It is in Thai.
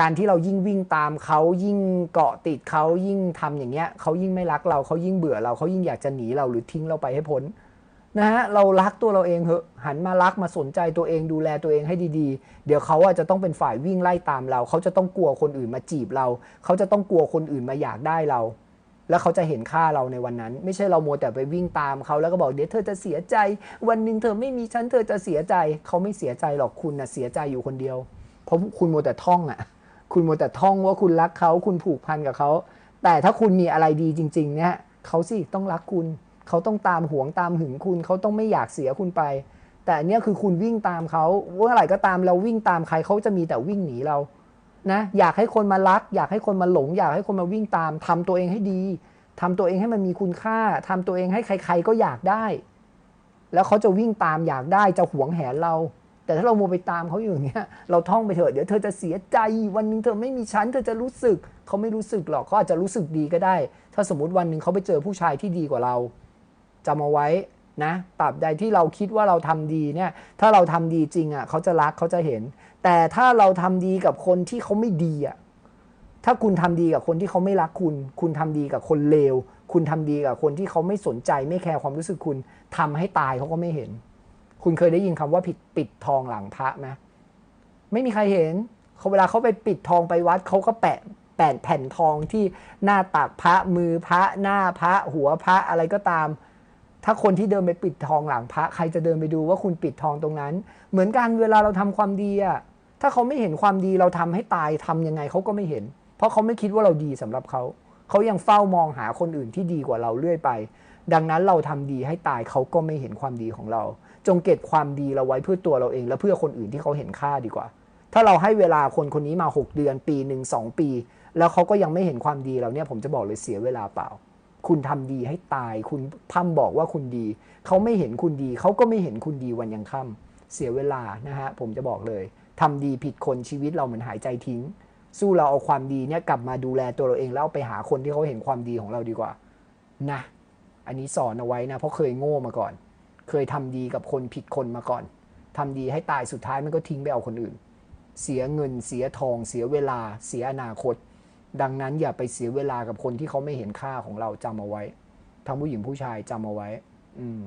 การที่เรายิ่งวิ่งตามเขายิ่งเกาะติดเขายิ่งทำอย่างเงี้ยเขายิ่งไม่รักเราเขายิ่งเบื่อเราเขายิ่งอยากจะหนีเราหรือทิ้งเราไปให้พ้นนะฮะเรารักตัวเราเองเหอะหันมารักมาสนใจตัวเองดูแลตัวเองให้ดีๆ เดี๋ยวเขาอะจจะต้องเป็นฝ่ายวิ่งไล่ตามเรา เขาจะต้องกลัวคนอื่นมาจีบเรา เขาจะต้องกลัวคนอื่นมาอยากได้เรา แล้วเขาจะเห็นค่าเราในวันนั้น ไม่ใช่เราโมแต่ไปวิ่งตามเขาแล้วก็บอกเดี๋ยวเธอจะเสียใจ วันหนึ่งเธอไม่มีฉันเธอจะเสียใจ เขาไม่เสียใจหรอกคุณนะเสียใจอยู่คนเดียว เพราะคุณโมแต่ท่องอะ คุณโมวแต่ท่องว่าคุณรักเขาคุณผูกพันกับเขาแต่ถ้าคุณมีอะไรดีจริง ๆ เนี่ยเขาสิต้องรักคุณ เขาต้องตามหวงตามหึงคุณ เขาต้องไม่อยากเสียคุณไป แต่อันเนี้ยคือคุณวิ่งตามเขาเมื่อไหร่ก็ตามเราวิ่งตามใครเขาจะมีแต่วิ่งหนีเรานะอยากให้คนมารัก อยากให้คนมาหลง อยากให้คนมาวิ่งตามทำตัวเองให้ดีทำตัวเองให้มันมีคุณค่าทำตัวเองให้ใคร ๆ ก็อยากได้ แล้วเขาจะวิ่งตามอยากได้จะหวงแหนเรา แต่ถ้าเราโมวไปตามเขาอยู่อย่างเงี้ยเราท่องไปเถอะเดี๋ยวเธอจะเสียใจวันหนึ่งเธอไม่มีฉันเธอจะรู้สึกเขาไม่รู้สึกหรอกเขาอาจจะรู้สึกดีก็ได้ ถ้าสมมติวันหนึ่งเขาไปเจอผู้ชายที่ดีกว่าเราจำเอาไว้นะตราบใดที่เราคิดว่าเราทำดีเนี่ยถ้าเราทำดีจริงอะเขาจะรักเขาจะเห็น แต่ถ้าเราทำดีกับคนที่เขาไม่ดีอะถ้าคุณทำดีกับคนที่เขาไม่รักคุณ คุณทำดีกับคนเลวคุณทำดีกับคนที่เขาไม่สนใจไม่แคร์ความรู้สึกคุณทำให้ตายเขาก็ไม่เห็น คุณเคยได้ยินคำว่าผิดปิดทองหลังพระไหมไม่มีใครเห็นเขาเวลาเขาไปปิดทองไปวัดเขาก็แปะแปะแผ่นทองที่หน้าตักพระมือพระหน้าพระหัวพระอะไรก็ตาม ถ้าคนที่เดินไปปิดทองหลังพระ ใครจะเดินไปดูว่าคุณปิดทองตรงนั้น เหมือนกันเวลาเราทำความดีอะถ้าเขาไม่เห็นความดีเราทำให้ตายทำยังไงเขาก็ไม่เห็น เพราะเขาไม่คิดว่าเราดีสำหรับเขาเขายังเฝ้ามองหาคนอื่นที่ดีกว่าเราเรื่อยไป ดังนั้นเราทำดีให้ตายเขาก็ไม่เห็นความดีของเรา จงเก็บความดีเราไว้เพื่อตัวเราเอง และเพื่อคนอื่นที่เขาเห็นค่าดีกว่า ถ้าเราให้เวลาคนคนนี้มา 6 เดือน ปีหนึ่งสองปี แล้วเขาก็ยังไม่เห็นความดีเราเนี่ยผมจะบอกเลยเสียเวลาเปล่า คุณทำดีให้ตาย คุณพั่มบอกว่าคุณดี เขาไม่เห็นคุณดี เขาก็ไม่เห็นคุณดีวันยังค่ำเสียเวลานะฮะผมจะบอกเลยทำดีผิดคนชีวิตเราเหมือนหายใจทิ้ง สู้เราเอาความดีเนี่ยกลับมาดูแลตัวเราเองแล้วเอาไปหาคนที่เขาเห็นความดีของเราดีกว่า นะ อันนี้สอนเอาไว้นะเพราะเคยโง่มาก่อน เคยทำดีกับคนผิดคนมาก่อนทำดีให้ตายสุดท้ายมันก็ทิ้งไปเอาคนอื่น เสียเงินเสียทอง เสียเวลา เสียอนาคต ดังนั้นอย่าไปเสียเวลากับคนที่เขาไม่เห็นค่าของเราจำเอาไว้ ทั้งผู้หญิงผู้ชายจำเอาไว้ อืม